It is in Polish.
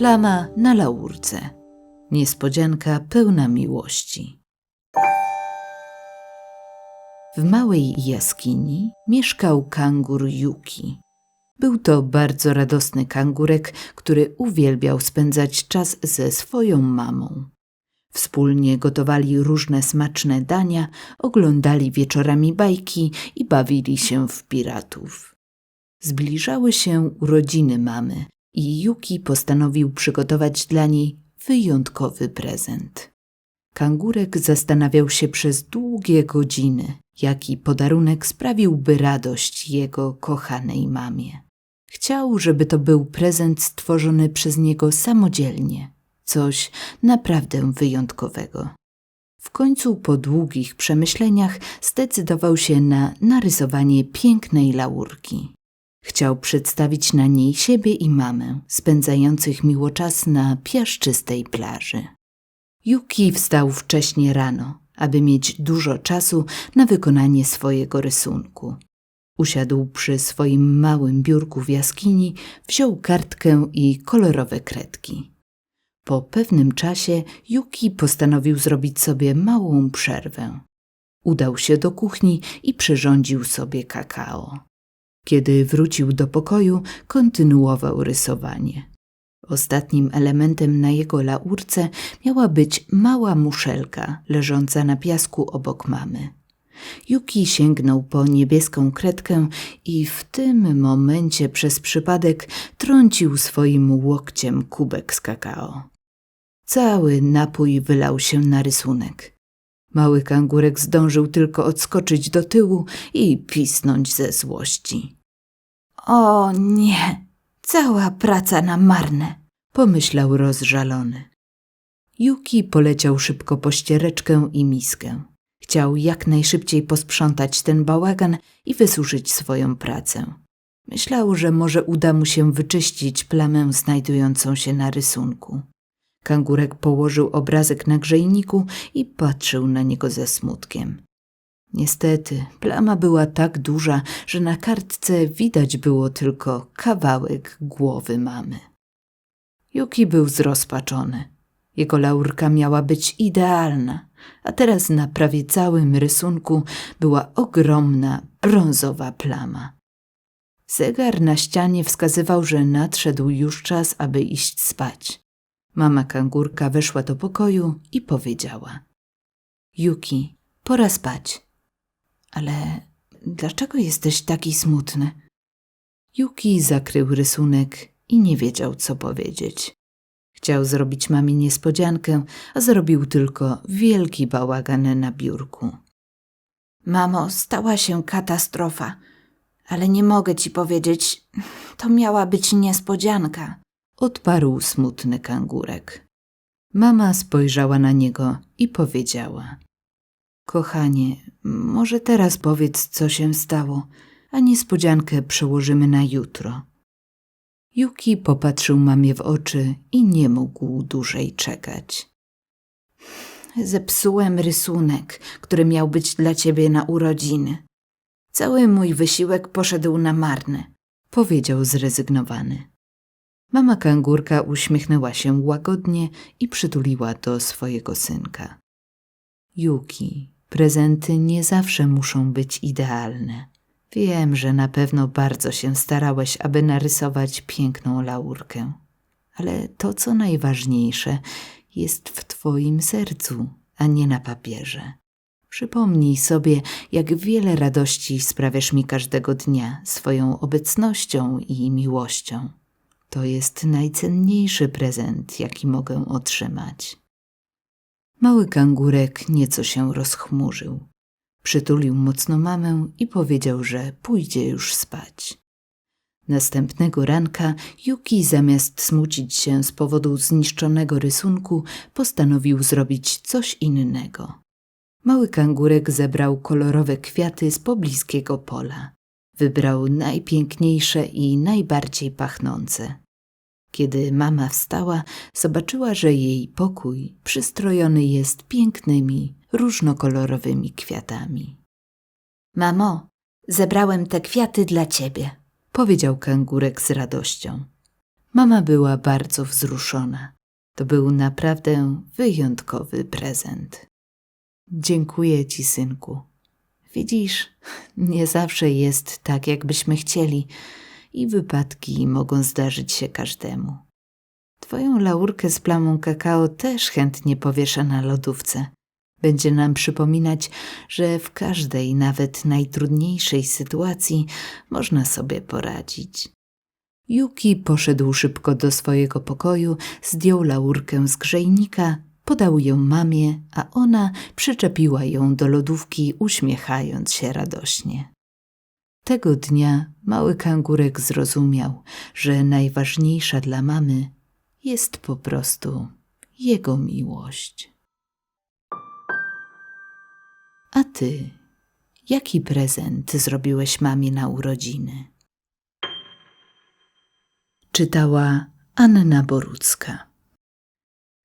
Plama na laurce. Niespodzianka pełna miłości. W małej jaskini mieszkał kangur Yuki. Był to bardzo radosny kangurek, który uwielbiał spędzać czas ze swoją mamą. Wspólnie gotowali różne smaczne dania, oglądali wieczorami bajki i bawili się w piratów. Zbliżały się urodziny mamy i Yuki postanowił przygotować dla niej wyjątkowy prezent. Kangurek zastanawiał się przez długie godziny, jaki podarunek sprawiłby radość jego kochanej mamie. Chciał, żeby to był prezent stworzony przez niego samodzielnie, coś naprawdę wyjątkowego. W końcu po długich przemyśleniach zdecydował się na narysowanie pięknej laurki. Chciał przedstawić na niej siebie i mamę, spędzających miło czas na piaszczystej plaży. Yuki wstał wcześnie rano, aby mieć dużo czasu na wykonanie swojego rysunku. Usiadł przy swoim małym biurku w jaskini, wziął kartkę i kolorowe kredki. Po pewnym czasie Yuki postanowił zrobić sobie małą przerwę. Udał się do kuchni i przyrządził sobie kakao. Kiedy wrócił do pokoju, kontynuował rysowanie. Ostatnim elementem na jego laurce miała być mała muszelka leżąca na piasku obok mamy. Yuki sięgnął po niebieską kredkę i w tym momencie przez przypadek trącił swoim łokciem kubek z kakao. Cały napój wylał się na rysunek. Mały kangurek zdążył tylko odskoczyć do tyłu i pisnąć ze złości. O nie, cała praca na marne, pomyślał rozżalony. Yuki poleciał szybko po ściereczkę i miskę. Chciał jak najszybciej posprzątać ten bałagan i wysuszyć swoją pracę. Myślał, że może uda mu się wyczyścić plamę znajdującą się na rysunku. Kangurek położył obrazek na grzejniku i patrzył na niego ze smutkiem. Niestety, plama była tak duża, że na kartce widać było tylko kawałek głowy mamy. Yuki był zrozpaczony. Jego laurka miała być idealna, a teraz na prawie całym rysunku była ogromna brązowa plama. Zegar na ścianie wskazywał, że nadszedł już czas, aby iść spać. Mama kangurka weszła do pokoju i powiedziała: Yuki, pora spać. Ale dlaczego jesteś taki smutny? Yuki zakrył rysunek i nie wiedział, co powiedzieć. Chciał zrobić mamie niespodziankę, a zrobił tylko wielki bałagan na biurku. Mamo, stała się katastrofa, ale nie mogę ci powiedzieć, to miała być niespodzianka, odparł smutny kangurek. Mama spojrzała na niego i powiedziała: Kochanie, może teraz powiedz, co się stało, a niespodziankę przełożymy na jutro. Yuki popatrzył mamie w oczy i nie mógł dłużej czekać. Zepsułem rysunek, który miał być dla ciebie na urodziny. Cały mój wysiłek poszedł na marne, powiedział zrezygnowany. Mama kangurka uśmiechnęła się łagodnie i przytuliła do swojego synka. Yuki, prezenty nie zawsze muszą być idealne. Wiem, że na pewno bardzo się starałeś, aby narysować piękną laurkę, ale to, co najważniejsze, jest w Twoim sercu, a nie na papierze. Przypomnij sobie, jak wiele radości sprawiasz mi każdego dnia swoją obecnością i miłością. To jest najcenniejszy prezent, jaki mogę otrzymać. Mały kangurek nieco się rozchmurzył. Przytulił mocno mamę i powiedział, że pójdzie już spać. Następnego ranka Yuki zamiast smucić się z powodu zniszczonego rysunku, postanowił zrobić coś innego. Mały kangurek zebrał kolorowe kwiaty z pobliskiego pola. Wybrał najpiękniejsze i najbardziej pachnące. Kiedy mama wstała, zobaczyła, że jej pokój przystrojony jest pięknymi, różnokolorowymi kwiatami. Mamo, zebrałem te kwiaty dla ciebie, powiedział kangurek z radością. Mama była bardzo wzruszona. To był naprawdę wyjątkowy prezent. Dziękuję ci, synku. Widzisz, nie zawsze jest tak, jakbyśmy chcieli, i wypadki mogą zdarzyć się każdemu. Twoją laurkę z plamą kakao też chętnie powieszę na lodówce. Będzie nam przypominać, że w każdej, nawet najtrudniejszej sytuacji można sobie poradzić. Yuki poszedł szybko do swojego pokoju, zdjął laurkę z grzejnika, podał ją mamie, a ona przyczepiła ją do lodówki, uśmiechając się radośnie. Tego dnia mały kangurek zrozumiał, że najważniejsza dla mamy jest po prostu jego miłość. A ty, jaki prezent zrobiłeś mamie na urodziny? Czytała Anna Borucka.